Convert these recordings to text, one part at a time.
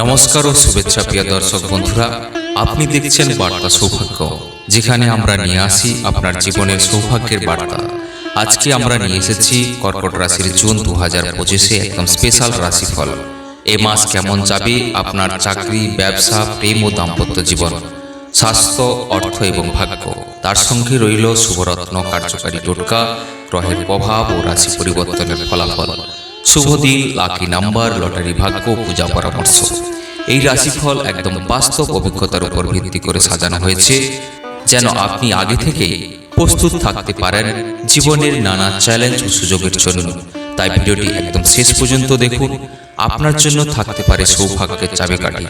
নমস্কার ও শুভেচ্ছা প্রিয় দর্শক বন্ধুরা, আপনি দেখছেন বার্তা সৌভাগ্য, যেখানে আমরা নিয়ে আসি আপনার জীবনের সৌভাগ্যের বার্তা। আজকে আমরা নিয়ে এসেছি কর্কট রাশির জুন দু হাজার পঁচিশে একদম স্পেশাল রাশিফল। এ মাস কেমন যাবে? আপনার চাকরি, ব্যবসা, প্রেম ও দাম্পত্য জীবন, স্বাস্থ্য, অর্থ এবং ভাগ্য। তার সঙ্গে রইল শুভরত্ন, কার্যকারী টোটকা, গ্রহের প্রভাব ও রাশি পরিবর্তনের ফলাফল। শুভ দিন লাকি নাম্বার লটারি ভাগ্য, পূজা পরামর্শ। এই রাশিফল একদম বাস্তব অভিজ্ঞতার উপর ভিত্তি করে সাজানো হয়েছে, যেন আপনি আগে থেকেই প্রস্তুত থাকতে পারেন জীবনের নানা চ্যালেঞ্জ ও সুযোগের জন্য। তাই ভিডিওটি একদম শেষ পর্যন্ত দেখুন, আপনার জন্য থাকতে পারে সৌভাগ্যের চাবিকাঠি।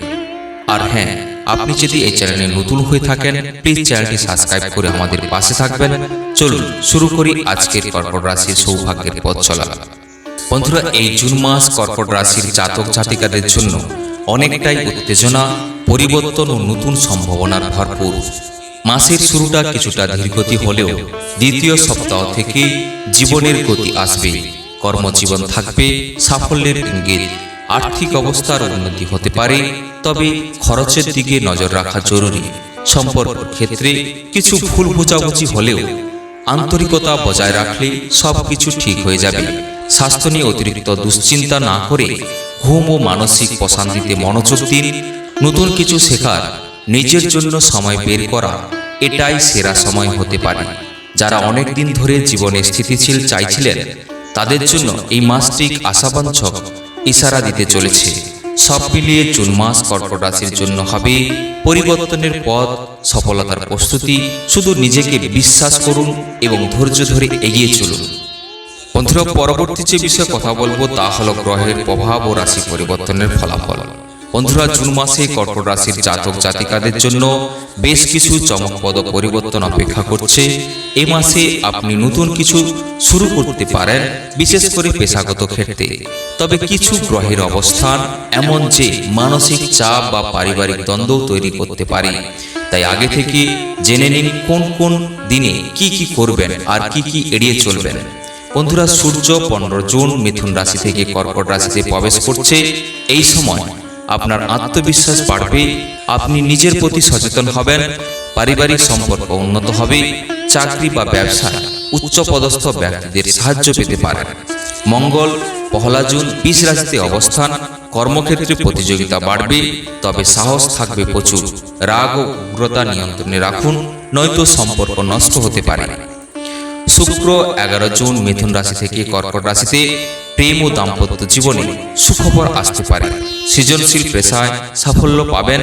আর হ্যাঁ আপনি যদি এই চ্যানেলে নতুন হয়ে থাকেন প্লিজ চ্যানেলটি সাবস্ক্রাইব করে আমাদের পাশে থাকবেন। চলুন, শুরু করি আজকের কর্কট রাশির সৌভাগ্যের পথ চলা। বন্ধুরা, এই জুন মাস কর্কট রাশির জাতক জাতিকাদের জন্য অনেকটাই উত্তেজনা, পরিবর্তন ও নতুন সম্ভাবনার ভরপুর। মাসের শুরুটা কিছুটা ধীরগতি হলেও দ্বিতীয় সপ্তাহ থেকে জীবনের গতি আসবে, কর্মজীবন থাকবে, সাফল্যের ইঙ্গিত, আর্থিক অবস্থার উন্নতি হতে পারে, তবে খরচের দিকে নজর রাখা জরুরি। সম্পর্ক ক্ষেত্রে কিছু ভুল বোঝাবুঝি হলেও আন্তরিকতা বজায় রাখলে সব কিছু ঠিক হয়ে যাবে। স্বাস্থ্য নিয়ে অতিরিক্ত দুশ্চিন্তা না করে ঘুম ও মানসিক প্রশান্তিতে মনোযোগ দিন। নতুন কিছু শেখার, নিজের জন্য সময় বের করা, এটাই সেরা সময় হতে পারে। যারা অনেক দিন ধরে জীবনে স্থিতিশীল চাইছিলেন, তাদের জন্য এই মাসটি আশাবাঞ্ছক ইশারা দিতে চলেছে। সব মিলিয়ে জুন মাস কর্কট রাশির জন্য হবে পরিবর্তনের পথ, সফলতার প্রস্তুতি। শুধু নিজেকে বিশ্বাস করুন এবং ধৈর্য ধরে এগিয়ে চলুন। বন্ধুরা, পরবর্তী যে বিষয়ে কথা বলব, তা হলো গ্রহের প্রভাব ও রাশি পরিবর্তনের ফলাফল। বন্ধুরা, জুন মাসে কর্কট রাশির জাতক জাতিকাদের জন্য বেশ কিছু চমকপদ পরিবর্তন অপেক্ষা করছে। এ মাসে আপনি নতুন কিছু শুরু করতে পারেন, বিশেষ করে পেশাগত ক্ষেত্রে। তবে কিছু গ্রহের অবস্থান এমন যে মানসিক চাপ বা পারিবারিক দ্বন্দ্ব তৈরি করতে পারে। তাই আগে থেকে জেনে নিন কোন কোন দিনে কি কি করবেন আর কি কি এড়িয়ে চলবেন। বন্ধুরা, সূর্য পনেরো জুন মিথুন রাশি থেকে কর্কট রাশিতে প্রবেশ করছে। এই সময় আপনার আত্মবিশ্বাস বাড়বে, আপনি নিজের প্রতি সচেতন হবেন, পারিবারিক সম্পর্ক উন্নত হবে, চাকরি বা ব্যবসায় উচ্চপদস্থ ব্যক্তিদের সাহায্য পেতে পারেন। মঙ্গল, পহলা জুন বিশ রাশিতে অবস্থান, কর্মক্ষেত্রে প্রতিযোগিতা বাড়বে, তবে সাহস থাকবে প্রচুর। রাগ ও উগ্রতা নিয়ন্ত্রণে রাখুন, নয়তো সম্পর্ক নষ্ট হতে পারে। শুক্র এগারো জুন মিথুন রাশি থেকে কর্কট রাশিতে প্রেম ও দাম্পত্য জীবনে সুখবর আসতে পারে। সৃজনশীল পেশায় সাফল্য পাবেন,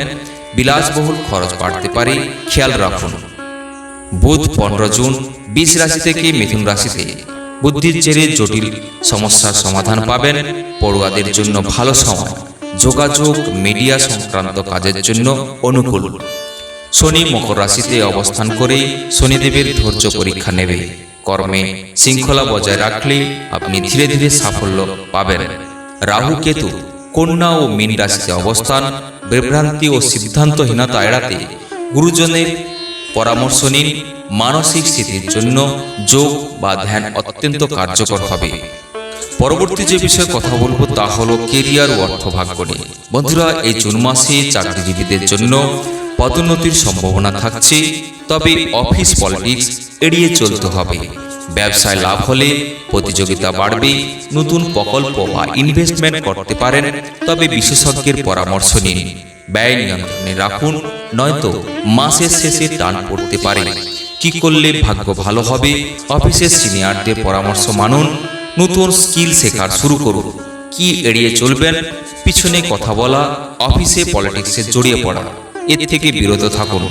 বিলাসবহুল খরচ বাড়তে পারে, খেয়াল রাখুন। বুধ পনেরো জুন বিশ রাশি থেকে মিথুন রাশিতে বুদ্ধির জেরে জটিল সমস্যার সমাধান পাবেন, পড়ুয়াদের জন্য ভালো সময়, যোগাযোগ, মিডিয়া সংক্রান্ত কাজের জন্য অনুকূল। শনি মকর রাশিতে অবস্থান করে শনিদেবের ধৈর্য পরীক্ষা নেবে। কর্মে শৃঙ্খলা বজায় রাখলে আপনি ধীরে ধীরে সাফল্য পাবেন। রাহু কেতু, কন্যা ও মীন রাশিতে অবস্থান, বিভ্রান্তি ও সিদ্ধান্তহীনতা এড়াতে গুরুজনের পরামর্শ নিন। মানসিক স্থিতির জন্য যোগ বা ধ্যান অত্যন্ত কার্যকর হবে। পরবর্তী যে বিষয়ে কথা বলব তা হলো কেরিয়ার ও অর্থভাগ্য নিয়ে। বন্ধুরা, এই জুন মাসে চাকরিজীবীদের জন্য পদোন্নতির সম্ভাবনা থাকছে, তবে অফিস পলিটিক্স এড়িয়ে চলতে হবে। ব্যবসায় লাভ হলে প্রতিযোগিতা বাড়বে, নতুন প্রকল্প বা ইনভেস্টমেন্ট করতে পারেন, তবে বিশেষজ্ঞের পরামর্শ নিন। ব্যয় নিয়ন্ত্রণে রাখুন, নয়তো মাসের শেষে টান পড়তে পারে। কি করলে ভাগ্য ভালো হবে? অফিসের সিনিয়রদের পরামর্শ মানুন, নতুন স্কিল শেখার শুরু করুন। কি এড়িয়ে চলবেন? পিছনে কথা বলা, অফিসে পলিটিক্সে জড়িয়ে পড়া। এর থেকে বিরত থাকুন।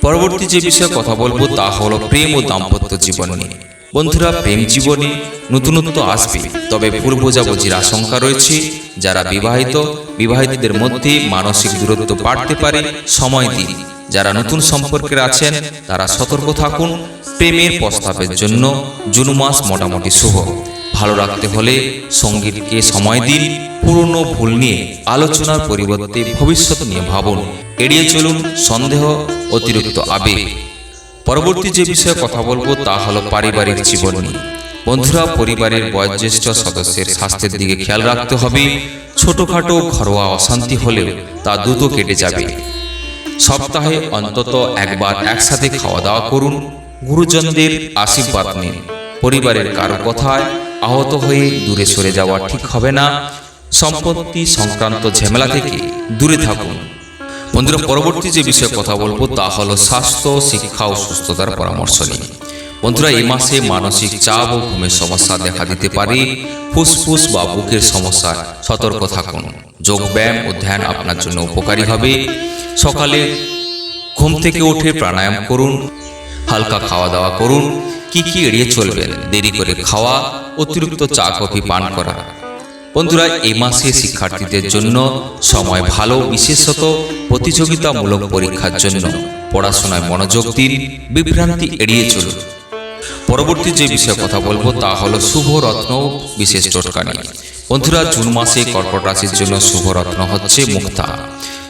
পরবর্তী যে বিষয়ে কথা বলব, তা হলো প্রেম ও দাম্পত্য জীবন নিয়ে। বন্ধুরা, প্রেম জীবনে নতুনত্ব আসবে, তবে ভুল বোঝাবুঝির আশঙ্কা রয়েছে। যারা বিবাহিত, বিবাহিতদের মধ্যে মানসিক দূরত্ব বাড়তে পারে, সময় দিন। যারা নতুন সম্পর্কের আছেন, তারা সতর্ক থাকুন। প্রেমের প্রস্তাবের জন্য জুন মাস মোটামুটি শুভ। ভালো রাখতে হলে সঙ্গীতকে সময় দিন, পুরনো ভুল নিয়ে আলোচনার পরিবর্তে ভবিষ্যৎ নিয়ে ভাবুন। এড়িয়ে চলুন সন্দেহ, অতিরিক্ত আবেগ। পরবর্তী যে বিষয়ে কথা বলব তা হলো পারিবারিক জীবন নিয়ে। বন্ধুরা, পরিবারের বয়োজ্যেষ্ঠ সদস্যের স্বাস্থ্যের দিকে খেয়াল রাখতে হবে। ছোট ছোটখাটো ঘরোয়া অশান্তি হলেও তা দ্রুত কেটে যাবে। সপ্তাহে অন্তত একবার একসাথে খাওয়া দাওয়া করুন। গুরুজনদের আশীর্বাদ নিন। পরিবারের কারও কথায় আহত হয়ে দূরে সরে যাওয়া ঠিক হবে না। সম্পত্তি সংক্রান্ত ঝামেলা থেকে দূরে থাকুন। বন্ধুরা, পরবর্তী যে বিষয়ে কথা বলব তা হলো স্বাস্থ্য, শিক্ষা ও সুস্থতার পরামর্শ নিয়ে। বন্ধুরা, এই মাসে মানসিক চাপ ও ঘুমের সমস্যা দেখা দিতে পারে। ফুসফুস বা বুকের সমস্যায় সতর্ক থাকুন। যোগব্যায়াম ও ধ্যান আপনার জন্য উপকারী হবে। সকালে ঘুম থেকে উঠে প্রাণায়াম করুন। হালকা খাওয়া দাওয়া করুন। কি কি এড়িয়ে চলবেন? দেরি করে খাওয়া। অতিরিক্ত চা কফি পান করা। বন্ধুরা, এই মাসে শিক্ষার্থীদের জন্য সময় ভালো, বিশেষত প্রতিযোগিতামূলক পরীক্ষার জন্য পড়াশোনায় মনোযোগ দিন, বিভ্রান্তি এড়িয়ে চলুন। পরবর্তী যে বিষয়ে কথা বলব তা হলো শুভ রত্ন বিশেষ টোটকা নিয়ে। বন্ধুরা, জুন মাসে কর্কট রাশির জন্য শুভ রত্ন হচ্ছে মুক্তা।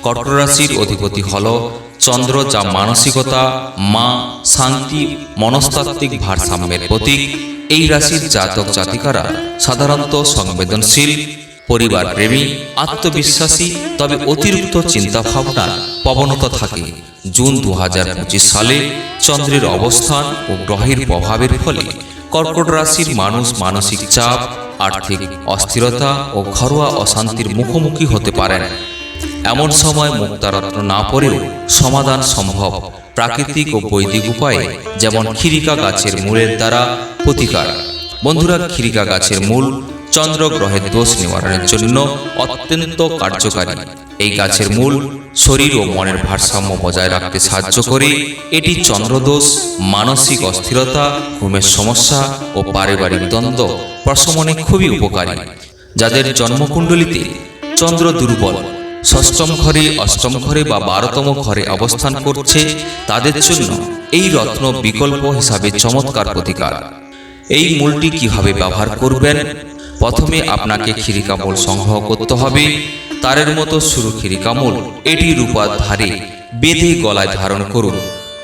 কর্কট রাশির অধিপতি হল চন্দ্র, যা মানসিকতা, মা, শান্তি, মনস্তাত্ত্বিক ভারসাম্যের প্রতীক। এই রাশির জাতক জাতিকারা সাধারণত সংবেদনশীল পরিবার প্রেমী আত্মবিশ্বাসী, তবে অতিরিক্ত চিন্তা ভাবনা প্রবণতা থাকে। জুন দু সালে চন্দ্রের অবস্থান ও গ্রহের প্রভাবের ফলে কর্কট রাশির মানুষ মানসিক চাপ, আর্থিক অস্থিরতা ও ঘরোয়া অশান্তির মুখোমুখি হতে পারেন। এমন সময় মুক্তারত্ন না পড়েও সমাধান সম্ভব। প্রাকৃতিক ও বৈদিক উপায়ে যেমন খিরিকা গাছের মূলের দ্বারা প্রতিকার। বন্ধুরা খিরিকা গাছের মূল চন্দ্র গ্রহের দোষ নিবারণের জন্য অত্যন্ত কার্যকারী। এই গাছের মূল শরীর ও মনের ভারসাম্য বজায় রাখতে সাহায্য করে। এটি চন্দ্রদোষ, মানসিক অস্থিরতা, ঘুমের সমস্যা ও পারিবারিক দ্বন্দ্ব প্রশমনে খুবই উপকারী। যাদের জন্মকুণ্ডলিতে চন্দ্র দুর্বল, ষষ্ঠম ঘরে, অষ্টম ঘরে বা বারোতম ঘরে অবস্থান করছে, তাদের জন্য এই রত্ন বিকল্প হিসাবে চমৎকার প্রতিকার। এই মূলটি কীভাবে ব্যবহার করবেন? প্রথমে আপনাকে খিরিকামূল সংগ্রহ করতে হবে। তারের মতো শুরু খিরিকামূল এটি রূপার ধারে বেঁধে গলায় ধারণ করুন।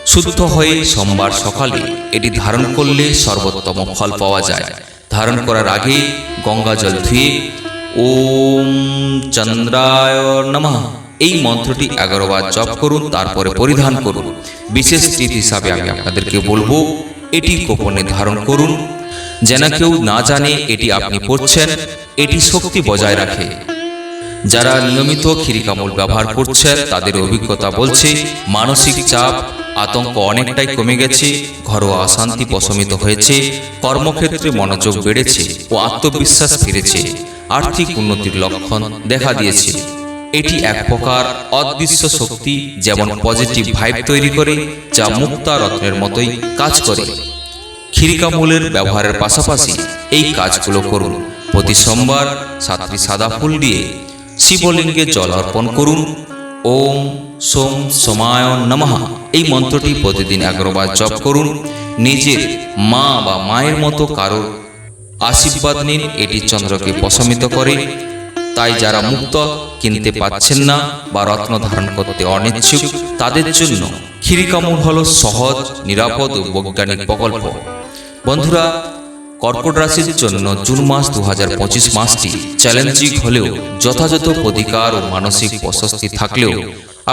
শুদ্ধ হয়ে সোমবার সকালে এটি ধারণ করলে সর্বোত্তম ফল পাওয়া যায়। ধারণ করার আগে গঙ্গা জল ধুয়ে ওম চন্দ্রায় নমঃ। এই মন্ত্রটি এগারো বার জপ করুন, তারপরে পরিধান করুন। বিশেষ টিপ হিসাবে আমি আপনাদেরকে বলব এটি গোপনে ধারণ করুন। যেন কেউ না জানে এটি আপনি পড়ছেন, এটি শক্তি বজায় রাখে। যারা নিয়মিত খিরিকামূল ব্যবহার করছেন, তাদের অভিজ্ঞতা বলছে, মানসিক চাপ, আতঙ্ক অনেকটাই কমে গেছে, ঘরোয়া অশান্তি প্রশমিত হয়েছে, কর্মক্ষেত্রে মনোযোগ বেড়েছে ও আত্মবিশ্বাস ফিরেছে, আর্থিক উন্নতির লক্ষণ দেখা দিয়েছে। এটি এক প্রকার অদৃশ্য শক্তি যেমন পজিটিভ ভাইব তৈরি করে, যা মুক্তা রত্নের মতোই কাজ করে। খিরিকা মূলের ব্যবহারের পাশাপাশি এই কাজগুলো করুন। প্রতি সোমবার সাতটি সাদা ফুল দিয়ে শিবলিঙ্গে জল অর্পণ করুন। ওম সোম সোমায় নমঃ। এই মন্ত্রটি প্রতিদিন এগারোবার জপ করুন। নিজের মা বা মায়ের মতো কারোর আশীর্বাদ নিন। এটি চন্দ্রকে প্রশমিত করে। তাই যারা মুক্ত, কিনতে পাচ্ছেন না বা রত্ন ধারণ করতে অনিচ্ছুক, তাদের জন্য খিরিকামূল হল সহজ, নিরাপদ ও বৈজ্ঞানিক প্রকল্প। বন্ধুরা, কর্কট রাশির জন্য জুন মাস দু হাজার পঁচিশ মাসটি চ্যালেঞ্জিং হলেও যথাযথ অধিকার ও মানসিক প্রশস্তি থাকলেও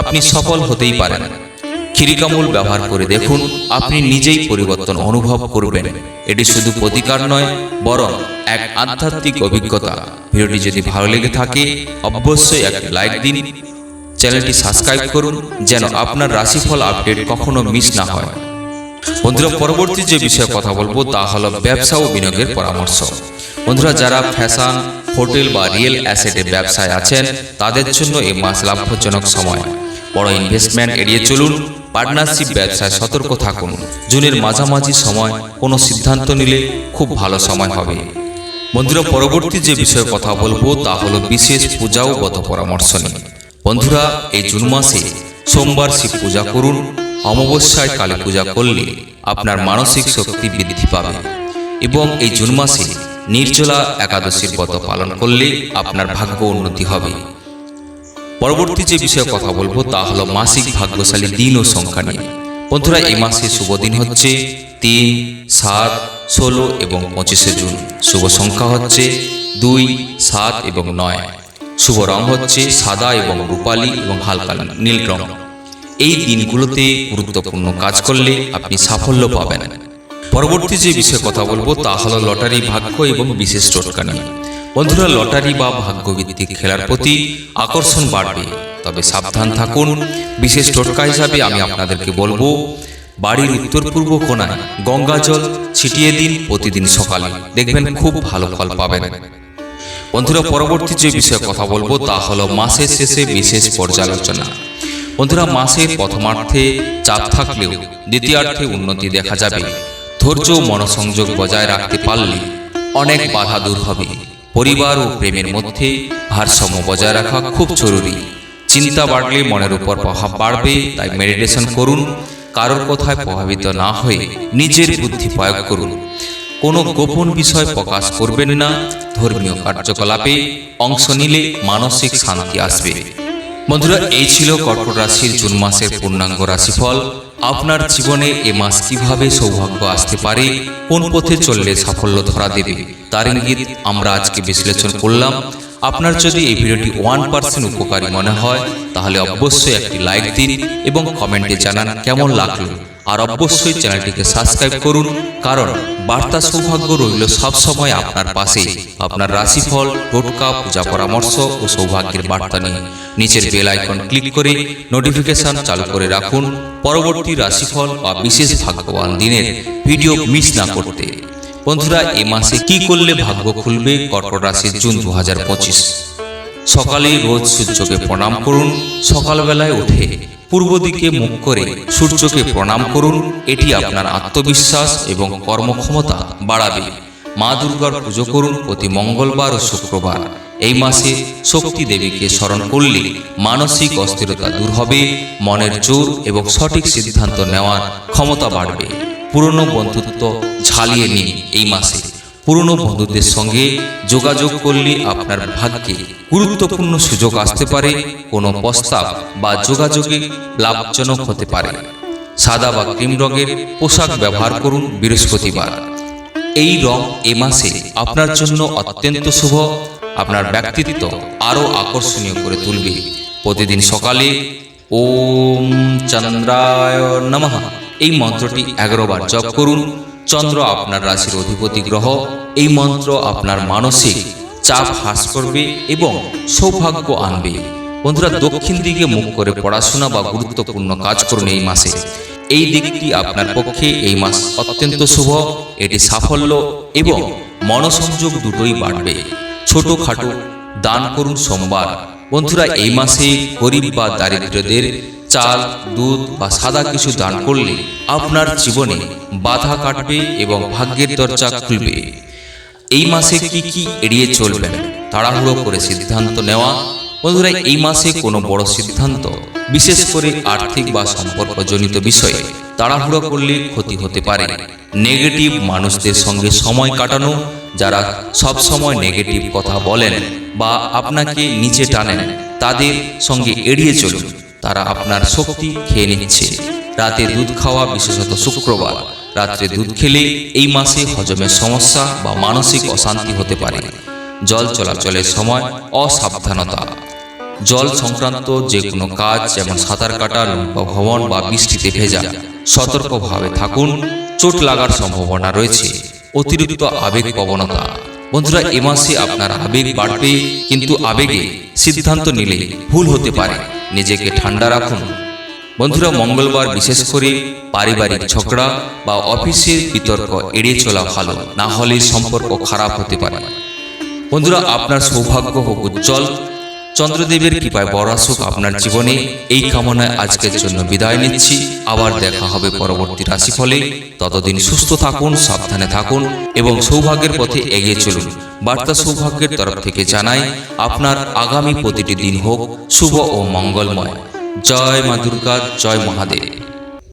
আপনি সফল হতেই পারেন। খিরিকামূল ব্যবহার করে দেখুন, আপনি নিজেই পরিবর্তন অনুভব করবেন। এটি শুধু প্রতিকার নয়, বরং এক আধ্যাত্মিক অভিজ্ঞতা। ভিডিওটি যদি ভালো লেগে থাকে, অবশ্যই এক লাইক দিন। চ্যানেলটি সাবস্ক্রাইব করুন, যেন আপনার রাশিফল আপডেট কখনো মিস না হয়। বন্ধুরা, পরবর্তী যে বিষয়ে কথা বলব, তা হলো ব্যবসা ও বিনিয়োগের পরামর্শ। বন্ধুরা, যারা ফ্যাশন, হোটেল বা রিয়েল অ্যাসেটে ব্যবসায় আছেন, তাদের জন্য এই মাস লাভজনক সময়। বড় ইনভেস্টমেন্ট এড়িয়ে চলুন পার্টনারশিপ ব্যবসায় সতর্ক থাকুন। জুনের মাঝামাঝি সময় কোনো সিদ্ধান্ত নিলে খুব ভালো সময় হবে। বন্ধুরা পরবর্তী যে বিষয়ে কথা বলব তা হলো বিশেষ পূজা ও গত পরামর্শ নিয়ে বন্ধুরা এই জুন মাসে সোমবার শিব পূজা করুন। অমাবস্যায় কালী পূজা করলে আপনার মানসিক শক্তি বৃদ্ধি পাবে। এবং এই জুন মাসে নির্জলা একাদশীর ব্রত পালন করলে আপনার ভাগ্য উন্নতি হবে। পরবর্তী যে বিষয়ে কথা বলব তা হলো মাসিক ভাগ্যশালী দিন ও সংখ্যা নিয়ে। বন্ধুরা, এই মাসে শুভ দিন হচ্ছে তিন, সাত, ষোলো এবং পঁচিশে জুন। শুভ সংখ্যা হচ্ছে দুই, সাত এবং নয়। শুভ রং হচ্ছে সাদা এবং রূপালী এবং হালকা নীল রং। এই দিনগুলোতে গুরুত্বপূর্ণ কাজ করলে আপনি সাফল্য পাবেন। পরবর্তী যে বিষয়ে কথা বলব তা হলো লটারি ভাগ্য এবং বিশেষ টোটকা নিয়ে বন্ধুরা, লটারি বা ভাগ্যভিত্তিক খেলার প্রতি আকর্ষণ বাড়বে। তবে সাবধান থাকুন। বিশেষ টোটকা হিসাবে আমি আপনাদেরকে বলব, বাড়ির উত্তর পূর্ব কোণায় গঙ্গা জল ছিটিয়ে দিন প্রতিদিন সকালে। দেখবেন খুব ভালো ফল পাবেন। বন্ধুরা, পরবর্তী যে বিষয়ে কথা বলব তা হলো মাসের শেষে বিশেষ পর্যালোচনা। বন্ধুরা মাসের প্রথমার্ধে চাপ থাকলেও দ্বিতীয়ার্ধে উন্নতি দেখা যাবে। ধৈর্য মনসংযোগ বজায় রাখতে পারলে অনেক বাধা দূর হবে। পরিবার ও প্রেমের মধ্যে ভারসাম্য বজায় রাখা খুব জরুরি। চিন্তা বাড়লে মনের উপর প্রভাব বাড়বে, তাই মেডিটেশন করুন। কারোর কথায় প্রভাবিত না হয়ে নিজের বুদ্ধি প্রয়োগ করুন। কোনো গোপন বিষয় প্রকাশ করবেন না। ধর্মীয় কার্যকলাপে অংশ নিলে মানসিক শান্তি আসবে। বন্ধুরা, এই ছিল কর্কট রাশির জুন মাসের পূর্ণাঙ্গ রাশিফল। আপনার জীবনে এ মাস কীভাবে সৌভাগ্য আসতে পারে, কোন পথে চললে সাফল্য ধরা দেবে, তার ইঙ্গিত আমরা আজকে বিশ্লেষণ করলাম। আপনার যদি এই ভিডিওটি ওয়ান পার্সেন্ট উপকারী মনে হয়, তাহলে অবশ্যই একটি লাইক দিন এবং কমেন্টে জানান কেমন লাগল। আর অবশ্যই চ্যানেলটিকে সাবস্ক্রাইব করুন, কারণ বার্তা সৌভাগ্য রইল সবসময় আপনার পাশে। আপনার রাশিফল, টোটকা, পূজা পরামর্শ ও সৌভাগ্যের বার্তা নিয়ে। নিচের বেল আইকন ক্লিক করে নোটিফিকেশন চালু করে রাখুন পরবর্তী রাশিফল বা বিশেষ ভাগ্যবান দিনের ভিডিও মিস না করতে। বন্ধুরা, এ মাসে কি করলে ভাগ্য খুলবে? কর্কট রাশির জুন দু হাজার পঁচিশ। সকালে রোজ সূর্যকে প্রণাম করুন। সকালবেলায় উঠে পূর্ব দিকে মুখ করে সূর্যকে প্রণাম করুন। এটি আপনার আত্মবিশ্বাস এবং কর্মক্ষমতা বাড়াবে। মা দুর্গার পুজো করুন প্রতি মঙ্গলবার ও শুক্রবার। এই মাসে শক্তি দেবীকে স্মরণ করলে মানসিক অস্থিরতা দূর হবে, মনের জোর এবং সঠিক সিদ্ধান্ত নেওয়ার ক্ষমতা বাড়বে। পুরনো বন্ধুত্ব ঝালিয়ে নিন এই মাসে। পুরনো বন্ধুদের সঙ্গে যোগাযোগ করলে আপনার ভাগ্যে গুরুত্বপূর্ণ সুযোগ আসতে পারে, কোনো প্রস্তাব বা যোগাযোগে লাভজনক হতে পারে। সাদা বা ক্রিম রঙের পোশাক ব্যবহার করুন বৃহস্পতিবার। এই রং এ মাসে আপনার জন্য অত্যন্ত শুভ। আপনার ব্যক্তিত্ব আরও আকর্ষণীয় করে তুলবে। প্রতিদিন সকালে ওম চন্দ্রায় নমঃ। এই মন্ত্রটি এগারো বার জপ করুন। চন্দ্র আপনার রাশির অধিপতি গ্রহ, এই মন্ত্র আপনার মানসিক চাপ হ্রাস করবে এবং সৌভাগ্য আনবে বন্ধুরা, দক্ষিণ দিকে মুখ করে পড়াশোনা বা গুরুত্বপূর্ণ কাজ করুন এই মাসে। এই দিকটি আপনার পক্ষে এই মাস অত্যন্ত শুভ, এটি সাফল্য এবং মনসংযোগ দুটোই বাড়বে। ছোটখাটো দান করুন সোমবার। বন্ধুরা, এই মাসে গরিব বা দারিদ্রদের চাল, দুধ বা সাদা কিছু দান করলে আপনার জীবনে বাধা কাটবে এবং ভাগ্যের দরজা খুলবে। এই মাসে কি কি এড়িয়ে চলবেন? তাড়াহুড়ো করে সিদ্ধান্ত নেওয়া। বন্ধুরা, এই মাসে কোনো বড় সিদ্ধান্ত, বিশেষ করে আর্থিক বা সম্পর্কজনিত বিষয়ে তাড়াহুড়ো করলে ক্ষতি হতে পারে। নেগেটিভ মানুষদের সঙ্গে সময় কাটানো, যারা সব সময় নেগেটিভ কথা বলেন বা আপনাকে নিচে টানেন, তাদের সঙ্গে এড়িয়ে চলুন। তারা আপনার শক্তি খেয়ে নিচ্ছে। রাতে দুধ খাওয়া বিশেষত শুক্রবার। রাত্রে দুধ খেলে এই মাসে হজমের সমস্যা বা মানসিক অশান্তি হতে পারে। জল চলাচলের সময় অসাবধানতা। জল সংক্রান্ত যে কোনো কাজ যেমন সাঁতার কাটা নৌকা ভ্রমণ বা বৃষ্টিতে ভেজা, সতর্কভাবে থাকুন। চোট লাগার সম্ভাবনা রয়েছে। অতিরিক্ত আবেগ প্রবণতা। বন্ধুরা, এ মাসে আপনার আবেগ বাড়বে, কিন্তু আবেগে সিদ্ধান্ত নিলে ভুল হতে পারে। নিজেকে ঠান্ডা রাখুন। বন্ধুরা, মঙ্গলবার বিশেষ করে পারিবারিক ঝগড়া বা অফিসের বিতর্ক এড়িয়ে চলা ভালো, না হলে সম্পর্ক খারাপ হতে পারে। বন্ধুরা, আপনার সৌভাগ্য হোক উজ্জ্বল চন্দ্রদেবের কৃপায় বড় আসুক আপনার জীবনে এই কামনায় আজকের জন্য বিদায় নিচ্ছি। আবার দেখা হবে পরবর্তী রাশিফলে। ততদিন সুস্থ থাকুন, সাবধানে থাকুন এবং সৌভাগ্যের পথে এগিয়ে চলুন। বার্তা সৌভাগ্যের তরফ থেকে জানাই, আপনার আগামী প্রতিটি দিন হোক শুভ ও মঙ্গলময়। জয় মা দুর্গা, জয় মহাদেব।